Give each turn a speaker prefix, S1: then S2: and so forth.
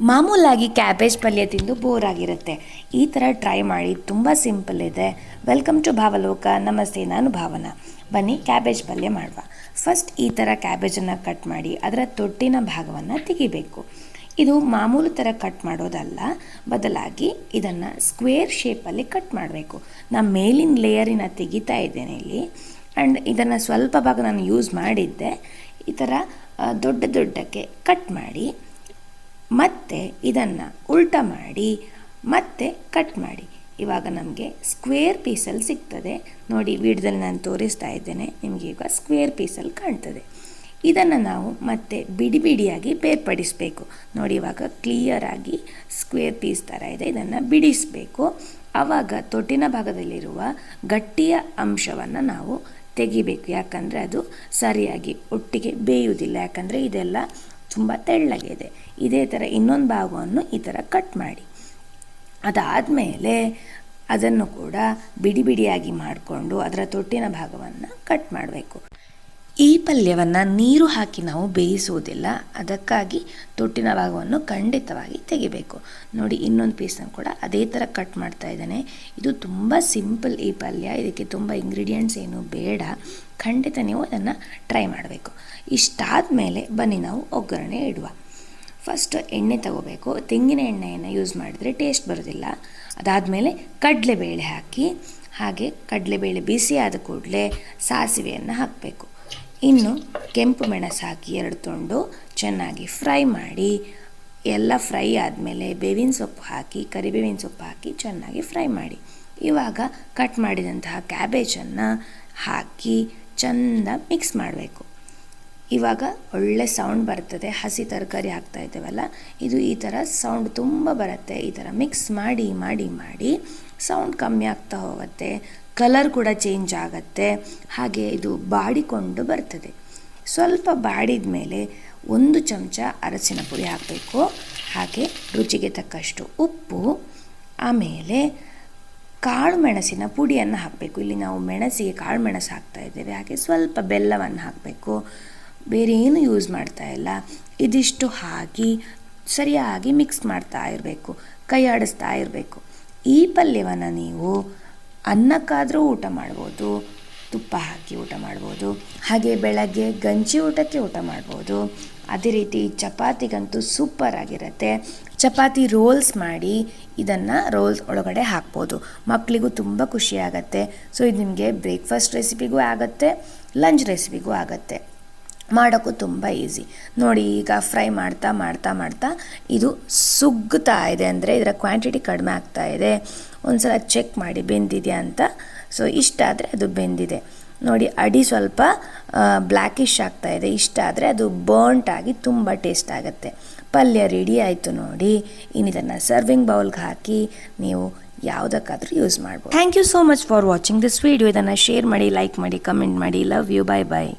S1: ಮಾಮೂಲಾಗಿ ಕ್ಯಾಬೇಜ್ ಪಲ್ಯ ತಿಂದು ಬೋರ್ ಆಗಿರುತ್ತೆ. ಈ ಥರ ಟ್ರೈ ಮಾಡಿ ತುಂಬ ಸಿಂಪಲ್ ಇದೆ. Welcome to Bhavaloka. ನಮಸ್ತೆ, ನಾನು ಭಾವನಾ. ಬನ್ನಿ ಕ್ಯಾಬೇಜ್ ಪಲ್ಯ ಮಾಡುವ. ಫಸ್ಟ್ ಈ ಥರ ಕ್ಯಾಬೇಜನ್ನು ಕಟ್ ಮಾಡಿ ಅದರ ತೊಟ್ಟಿನ ಭಾಗವನ್ನು ತೆಗಿಬೇಕು. ಇದು ಮಾಮೂಲು ಥರ ಕಟ್ ಮಾಡೋದಲ್ಲ. ಬದಲಾಗಿ ಇದನ್ನು ಸ್ಕ್ವೇರ್ ಶೇಪಲ್ಲಿ ಕಟ್ ಮಾಡಬೇಕು. ನಾನು ಮೇಲಿನ ಲೇಯರಿನ ತೆಗಿತಾ ಇದ್ದೇನೆ ಇಲ್ಲಿ. ಆ್ಯಂಡ್ ಇದನ್ನು ಸ್ವಲ್ಪ ಭಾಗ ನಾನು ಯೂಸ್ ಮಾಡಿದ್ದೆ. ಈ ಥರ ದೊಡ್ಡ ದೊಡ್ಡಕ್ಕೆ ಕಟ್ ಮಾಡಿ ಮತ್ತೆ ಇದನ್ನು ಉಲ್ಟ ಮಾಡಿ, ಮತ್ತೆ ಕಟ್ ಮಾಡಿ. ಇವಾಗ ನಮಗೆ ಸ್ಕ್ವೇರ್ ಪೀಸಲ್ಲಿ ಸಿಗ್ತದೆ. ನೋಡಿ, ವಿಡಿಯೋದಲ್ಲಿ ನಾನು ತೋರಿಸ್ತಾ ಇದ್ದೇನೆ. ನಿಮಗೆ ಈಗ ಸ್ಕ್ವೇರ್ ಪೀಸಲ್ಲಿ ಕಾಣ್ತದೆ. ಇದನ್ನು ನಾವು ಮತ್ತೆ ಬಿಡಿ ಬಿಡಿಯಾಗಿ ಬೇರ್ಪಡಿಸಬೇಕು ನೋಡಿ, ಇವಾಗ ಕ್ಲಿಯರಾಗಿ ಸ್ಕ್ವೇರ್ ಪೀಸ್ ಥರ ಇದೆ. ಇದನ್ನು ಬಿಡಿಸಬೇಕು. ಆವಾಗ ತೊಟ್ಟಿನ ಭಾಗದಲ್ಲಿರುವ ಗಟ್ಟಿಯ ಅಂಶವನ್ನು ನಾವು ತೆಗಿಬೇಕು. ಯಾಕಂದರೆ ಅದು ಸರಿಯಾಗಿ ಒಟ್ಟಿಗೆ ಬೇಯುವುದಿಲ್ಲ. ಯಾಕಂದರೆ ಇದೆಲ್ಲ ತುಂಬ ತೆಳ್ಳಗಿದೆ. ಇದೇ ಥರ ಇನ್ನೊಂದು ಭಾಗವನ್ನು ಈ ಥರ ಕಟ್ ಮಾಡಿ. ಅದಾದಮೇಲೆ ಅದನ್ನು ಕೂಡ ಬಿಡಿ ಬಿಡಿಯಾಗಿ ಮಾಡಿಕೊಂಡು ಅದರ ತೊಟ್ಟಿನ ಭಾಗವನ್ನು ಕಟ್ ಮಾಡಬೇಕು. ಈ ಪಲ್ಯವನ್ನು ನೀರು ಹಾಕಿ ನಾವು ಬೇಯಿಸುವುದಿಲ್ಲ. ಅದಕ್ಕಾಗಿ ತೊಟ್ಟಿನ ಭಾಗವನ್ನು ಖಂಡಿತವಾಗಿ ತೆಗಿಬೇಕು. ನೋಡಿ, ಇನ್ನೊಂದು ಪೀಸನ್ನು ಕೂಡ ಅದೇ ಥರ ಕಟ್ ಮಾಡ್ತಾ ಇದ್ದಾನೆ. ಇದು ತುಂಬ ಸಿಂಪಲ್ ಈ ಪಲ್ಯ. ಇದಕ್ಕೆ ತುಂಬ ಇಂಗ್ರೀಡಿಯೆಂಟ್ಸ್ ಏನು ಬೇಡ. ಖಂಡಿತ ನೀವು ಅದನ್ನು ಟ್ರೈ ಮಾಡಬೇಕು. ಇಷ್ಟಾದ ಮೇಲೆ ಬನ್ನಿ ನಾವು ಒಗ್ಗರಣೆ ಇಡುವ. ಫಸ್ಟ್ ಎಣ್ಣೆ ತಗೋಬೇಕು. ತೆಂಗಿನ ಎಣ್ಣೆಯನ್ನು ಯೂಸ್ ಮಾಡಿದರೆ ಟೇಸ್ಟ್ ಬರೋದಿಲ್ಲ. ಅದಾದಮೇಲೆ ಕಡಲೆಬೇಳೆ ಹಾಕಿ, ಹಾಗೆ ಕಡಲೆಬೇಳೆ ಬಿಸಿ ಆದ ಕೂಡಲೇ ಸಾಸಿವೆಯನ್ನು ಹಾಕಬೇಕು. ಇನ್ನು ಕೆಂಪು ಮೆಣಸು ಹಾಕಿ ಎರಡು ತೊಂಡು ಚೆನ್ನಾಗಿ ಫ್ರೈ ಮಾಡಿ, ಎಲ್ಲ ಫ್ರೈ ಆದಮೇಲೆ ಬೇವಿನ ಸೊಪ್ಪು ಹಾಕಿ, ಕರಿಬೇವಿನ ಸೊಪ್ಪು ಹಾಕಿ ಚೆನ್ನಾಗಿ ಫ್ರೈ ಮಾಡಿ. ಇವಾಗ ಕಟ್ ಮಾಡಿದಂತಹ ಕ್ಯಾಬೇಜನ್ನು ಹಾಕಿ ಚೆಂದ ಮಿಕ್ಸ್ ಮಾಡಬೇಕು. ಇವಾಗ ಒಳ್ಳೆ ಸೌಂಡ್ ಬರ್ತದೆ, ಹಸಿ ತರಕಾರಿ ಹಾಕ್ತಾ ಇದ್ದೇವಲ್ಲ, ಇದು ಈ ಥರ ಸೌಂಡ್ ತುಂಬ ಬರುತ್ತೆ. ಈ ಥರ ಮಿಕ್ಸ್ ಮಾಡಿ ಮಾಡಿ ಮಾಡಿ ಸೌಂಡ್ ಕಮ್ಮಿ ಆಗ್ತಾ ಹೋಗುತ್ತೆ. ಕಲರ್ ಕೂಡ ಚೇಂಜ್ ಆಗುತ್ತೆ. ಹಾಗೆ ಇದು ಬಾಡಿಕೊಂಡು ಬರ್ತದೆ. ಸ್ವಲ್ಪ ಬಾಡಿದ ಮೇಲೆ ಒಂದು ಚಮಚ ಅರಸಿನ ಪುಡಿ ಹಾಕಬೇಕು. ಹಾಗೆ ರುಚಿಗೆ ತಕ್ಕಷ್ಟು ಉಪ್ಪು. ಆಮೇಲೆ ಕಾಳು ಮೆಣಸಿನ ಪುಡಿಯನ್ನು ಹಾಕಬೇಕು. ಇಲ್ಲಿ ನಾವು ಮೆಣಸಿಗೆ ಕಾಳು ಮೆಣಸು ಹಾಕ್ತಾ ಇದ್ದೇವೆ. ಹಾಗೆ ಸ್ವಲ್ಪ ಬೆಲ್ಲವನ್ನು ಹಾಕಬೇಕು. ಬೇರೆ ಏನು ಯೂಸ್ ಮಾಡ್ತಾ ಇಲ್ಲ. ಇದಿಷ್ಟು ಹಾಕಿ ಸರಿಯಾಗಿ ಮಿಕ್ಸ್ ಮಾಡ್ತಾ ಇರಬೇಕು. ಕೈ ಆಡಿಸ್ತಾ ಇರಬೇಕು. ಈ ಪಲ್ಯವನ್ನು ನೀವು ಅನ್ನಕ್ಕಾದರೂ ಊಟ ಮಾಡ್ಬೋದು, ತುಪ್ಪ ಹಾಕಿ ಊಟ ಮಾಡ್ಬೋದು, ಹಾಗೆ ಬೆಳಗ್ಗೆ ಗಂಜಿ ಊಟಕ್ಕೆ ಊಟ ಮಾಡ್ಬೋದು. ಅದೇ ರೀತಿ ಚಪಾತಿಗಂತೂ ಸೂಪರ್ ಆಗಿರುತ್ತೆ. ಚಪಾತಿ ರೋಲ್ಸ್ ಮಾಡಿ ಇದನ್ನು ರೋಲ್ಸ್ ಒಳಗಡೆ ಹಾಕ್ಬೋದು. ಮಕ್ಕಳಿಗೂ ತುಂಬ ಖುಷಿಯಾಗತ್ತೆ ಸೊ ಇದು ನಿಮಗೆ ಬ್ರೇಕ್ಫಾಸ್ಟ್ ರೆಸಿಪಿಗೂ ಆಗುತ್ತೆ ಲಂಚ್ ರೆಸಿಪಿಗೂ ಆಗುತ್ತೆ. ಮಾಡೋಕ್ಕೂ ತುಂಬ ಈಸಿ. ನೋಡಿ, ಈಗ ಫ್ರೈ ಮಾಡ್ತಾ ಮಾಡ್ತಾ ಮಾಡ್ತಾ ಇದು ಸುಗ್ತಾ ಇದೆ ಅಂದರೆ ಇದರ ಕ್ವಾಂಟಿಟಿ ಕಡಿಮೆ ಆಗ್ತಾ ಇದೆ. ಒಂದ್ಸಲ ಚೆಕ್ ಮಾಡಿ ಬೆಂದಿದೆಯಾ ಅಂತ. ಸೊ ಇಷ್ಟಾದರೆ ಅದು ಬೆಂದಿದೆ. ನೋಡಿ, ಅಡಿ ಸ್ವಲ್ಪ ಬ್ಲ್ಯಾಕಿಶ್ ಆಗ್ತಾ ಇದೆ. ಇಷ್ಟ ಆದರೆ ಅದು ಬರ್ಂಟ್ ಆಗಿ ತುಂಬ ಟೇಸ್ಟ್ ಆಗುತ್ತೆ. ಪಲ್ಯ ರೆಡಿ ಆಯಿತು ನೋಡಿ. ಇನ್ನು ಇದನ್ನು ಸರ್ವಿಂಗ್ ಬೌಲ್ಗೆ ಹಾಕಿ ನೀವು ಯಾವುದಕ್ಕಾದರೂ ಯೂಸ್ ಮಾಡ್ಬೋದು. Thank you so much for watching this video ಇದನ್ನು ಶೇರ್ ಮಾಡಿ ಲೈಕ್ ಮಾಡಿ ಕಮೆಂಟ್ ಮಾಡಿ. Love you bye bye